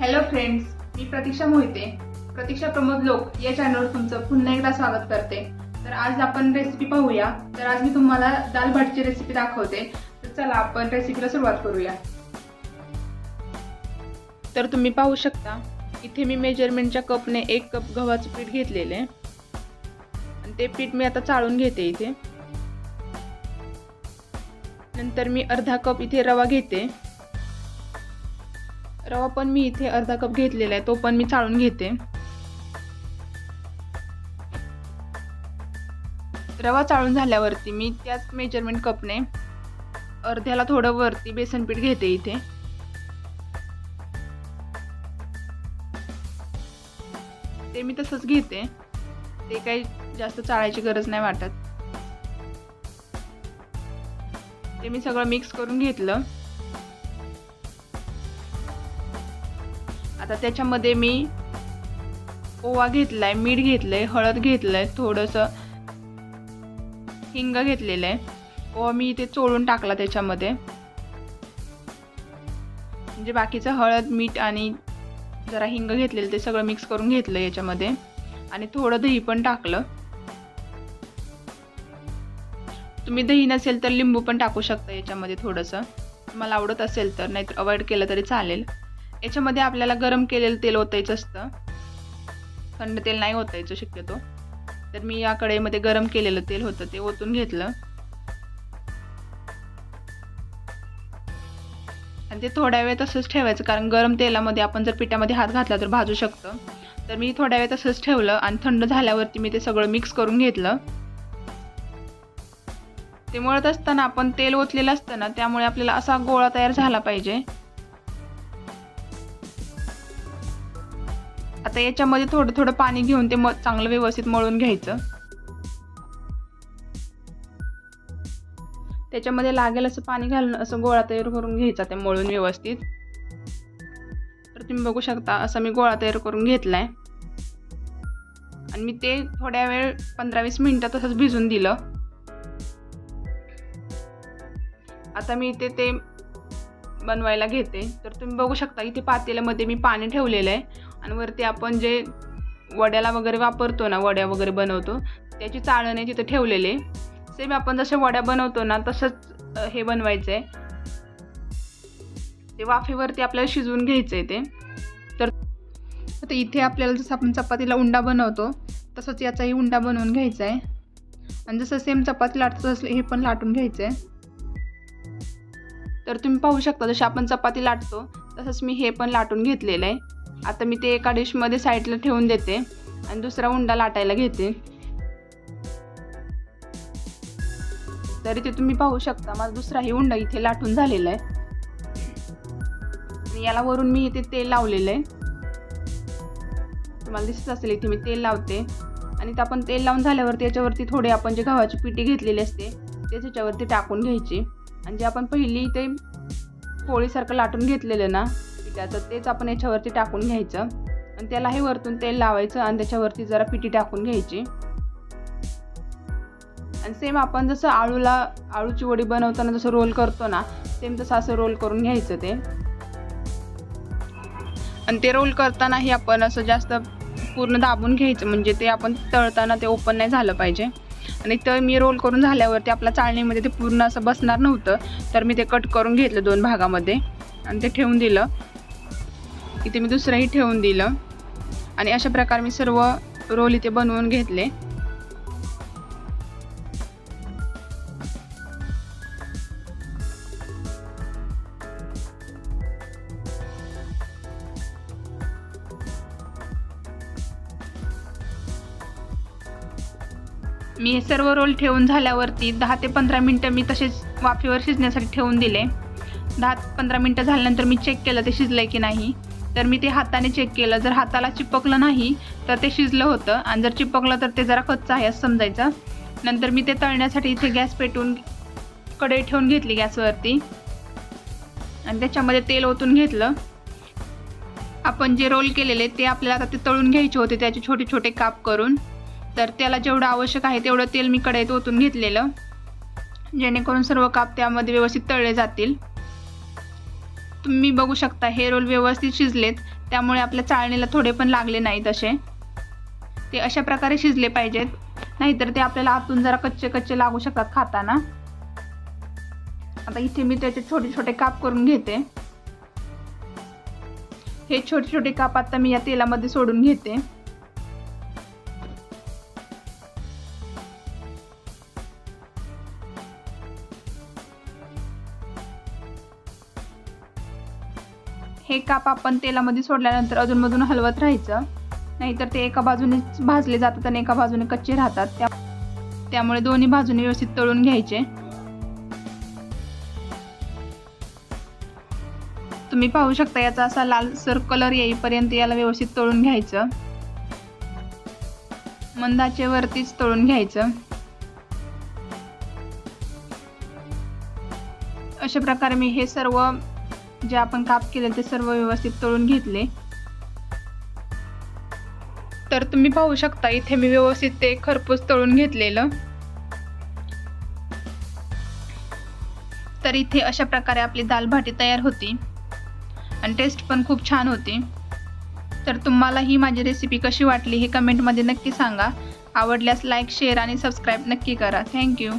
Hello friends मी प्रतीक्षा मोहिते. प्रतीक्षा प्रमोद लोक या चॅनलवर तुमचं पुन्हा एकदा स्वागत करते. तर आज आपण रेसिपी पाहूया. तर आज मी तुम्हाला दाल भाटची रेसिपी दाखवते. तर चला आपण रेसिपीला सुरुवात करूया. तर तुम्ही पाहू शकता इथे मी मेजरमेंटच्या कपने एक कप गव्हाचं पीठ घेतलेले आहे. आणि ते पीठ मी आता चाळून घेते इथे. नंतर मी अर्धा कप इथे रवा घेते. रवा पण मी इथे अर्धा कप घेतलेला आहे तो पण मी चाळून घेते. रवा चाळून झाल्यावरती मी त्याच मेजरमेंट कपने अर्ध्याला थोडं वरती बेसन पीठ घेते इथे. ते मी तसंच घेते. ते काही जास्त चाळायची गरज नाही वाटत. ते मी सगळं मिक्स करून घेतलं. आता त्याच्यामध्ये मी ओवा घेतलाय मीठ घेतलंय हळद घेतलंय थोडंसं हिंग घेतलेलं आहे. ओवा मी इथे चोळून टाकला त्याच्यामध्ये. म्हणजे बाकीचं हळद मीठ आणि जरा हिंग घेतलेलं ते सगळं मिक्स करून घेतलं याच्यामध्ये. आणि थोडं दही पण टाकलं. तुम्ही दही नसेल तर लिंबू पण टाकू शकता याच्यामध्ये थोडंसं. तुम्हाला आवडत असेल तर नाहीतर अवॉइड केलं तरी चालेल. याच्यामध्ये आपल्याला गरम केलेलं तेल ओतायचं असतं. थंड तेल नाही ओतायचं शक्यतो. तर मी या कढईमध्ये गरम केलेलं तेल होतं ते ओतून घेतलं. आणि ते थोड्या वेळ तसंच ठेवायचं कारण गरम तेलामध्ये आपण जर पिठामध्ये हात घातला तर भाजू शकतं. तर मी थोड्या वेळ तसंच ठेवलं आणि थंड झाल्यावरती मी ते सगळं मिक्स करून घेतलं. ते मळत असताना आपण तेल ओतलेलं असतं ना त्यामुळे आपल्याला असा गोळा तयार झाला पाहिजे. आता याच्यामध्ये थोडं थोडं पाणी घेऊन ते म चांगलं व्यवस्थित मळून घ्यायचं. त्याच्यामध्ये लागेल असं पाणी घालून असं गोळा तयार करून घ्यायचा ते मळून व्यवस्थित. तर तुम्ही बघू शकता असं मी गोळा तयार करून घेतलाय. आणि मी ते थोड्या वेळ पंधरा वीस मिनटं तसंच भिजून दिलं. आता मी इथे ते बनवायला घेते. तर तुम्ही बघू शकता इथे पातेल्यामध्ये मी पाणी ठेवलेलं आहे. आणि वरती आपण जे वड्याला वगैरे वापरतो ना वड्या वगैरे बनवतो त्याची चाळणे तिथं ठेवलेले सेम आपण जसे वड्या बनवतो ना तसंच हे बनवायचं आहे ते वाफेवरती आपल्याला शिजवून घ्यायचं आहे ते. तर तर इथे आपल्याला जसं आपण चपातीला उंडा बनवतो तसंच याचाही उंडा बनवून घ्यायचा आहे आणि जसं सेम चपाती लाटतं तसं हे पण लाटून घ्यायचं आहे तर तुम्ही पाहू शकता जसे आपण चपाती लाटतो तसंच मी हे पण लाटून घेतलेलं आहे आता मी ते एका डिशमध्ये साईडला ठेवून देते आणि दुसरा उंडा लाटायला घेते. तरी ते तुम्ही पाहू शकता माझा दुसराही उंडा इथे लाटून झालेला आहे. आणि याला वरून मी इथे तेल लावलेलं आहे. तुम्हाला दिसत असेल इथे मी तेल लावते. आणि ते आपण तेल लावून झाल्यावरती याच्यावरती थोडे आपण जे गव्हाची पिठी घेतलेली असते ते त्याच्यावरती टाकून घ्यायची. आणि जे आपण पहिली ते पोळीसारखं लाटून घेतलेलं ना पिठाचं तेच आपण याच्यावरती टाकून घ्यायचं. आणि त्यालाही वरतून तेल लावायचं आणि त्याच्यावरती जरा पिठी टाकून घ्यायची. आणि सेम आपण जसं आळूला आळूची वडी बनवताना जसं रोल करतो ना सेम तसं असं रोल करून घ्यायचं ते. आणि ते रोल करतानाही आपण असं जास्त पूर्ण दाबून घ्यायचं म्हणजे ते आपण तळताना ते ओपन नाही झालं पाहिजे. आणि तर मी रोल करून झाल्यावरती आपल्या चाळणीमध्ये ते पूर्ण असं बसणार नव्हतं तर मी ते कट करून घेतलं दोन भागामध्ये. आणि ते ठेवून दिलं. इथे मी दुसरंही ठेवून दिलं. आणि अशा प्रकारे मी सर्व रोल इथे बनवून घेतले. मी हे सर्व रोल ठेवून झाल्यावरती दहा ते पंधरा मिनटं मी तसेच वाफेवर शिजण्यासाठी ठेवून दिले. दहा पंधरा मिनटं झाल्यानंतर मी चेक केलं ते शिजलं की नाही. तर मी ते हाताने चेक केलं. जर हाताला चिपकलं नाही तर ते शिजलं होतं. आणि जर चिपकलं तर ते जरा कच्चं आहे असं समजायचं. नंतर मी ते तळण्यासाठी इथे गॅस पेटून कढई ठेवून घेतली गॅसवरती. आणि त्याच्यामध्ये तेल ओतून घेतलं. आपण जे रोल केलेले ते आपल्याला आता ते तळून घ्यायचे होते. त्याचे छोटे छोटे काप करून. तर त्याला जेवढं आवश्यक आहे तेवढं तेल मी कढईत ओतून घेतलेलं. जेणेकरून सर्व काप त्यामध्ये व्यवस्थित तळले जातील. तुम्ही बघू शकता हे रोल व्यवस्थित शिजलेत त्यामुळे आपल्या चाळणीला थोडे पण लागले नाहीत असे. ते अशा प्रकारे शिजले पाहिजेत नाहीतर ते आपल्याला आतून जरा कच्चे कच्चे लागू शकतात खाताना. आता इथे मी त्याचे छोटे छोटे काप करून घेते. हे छोटे छोटे काप आता मी या तेलामध्ये सोडून घेते. हे काप आपण तेलामध्ये सोडल्यानंतर अजूनमधून हलवत राहायचं. नाहीतर ते एका बाजूने भाजले जातात आणि एका बाजूने कच्चे राहतात. त्या त्यामुळे दोन्ही बाजूने व्यवस्थित तळून घ्यायचे. तुम्ही पाहू शकता याचा असा लालसर कलर येईपर्यंत याला व्यवस्थित तळून घ्यायचं. मंदाचे वरतीच तळून घ्यायचं. अशा प्रकारे मी हे सर्व जे आपण काप केले ते सर्व व्यवस्थित तळून घेतले. तर तुम्ही पाहू शकता इथे मी व्यवस्थित ते खरपूस तळून घेतलेलं. तर इथे अशा प्रकारे आपली दाल भाटी तयार होती. आणि टेस्ट पण खूप छान होती. तर तुम्हाला ही माझी रेसिपी कशी वाटली हे कमेंटमध्ये नक्की सांगा. आवडल्यास लाईक शेअर आणि सबस्क्राईब नक्की करा. थँक्यू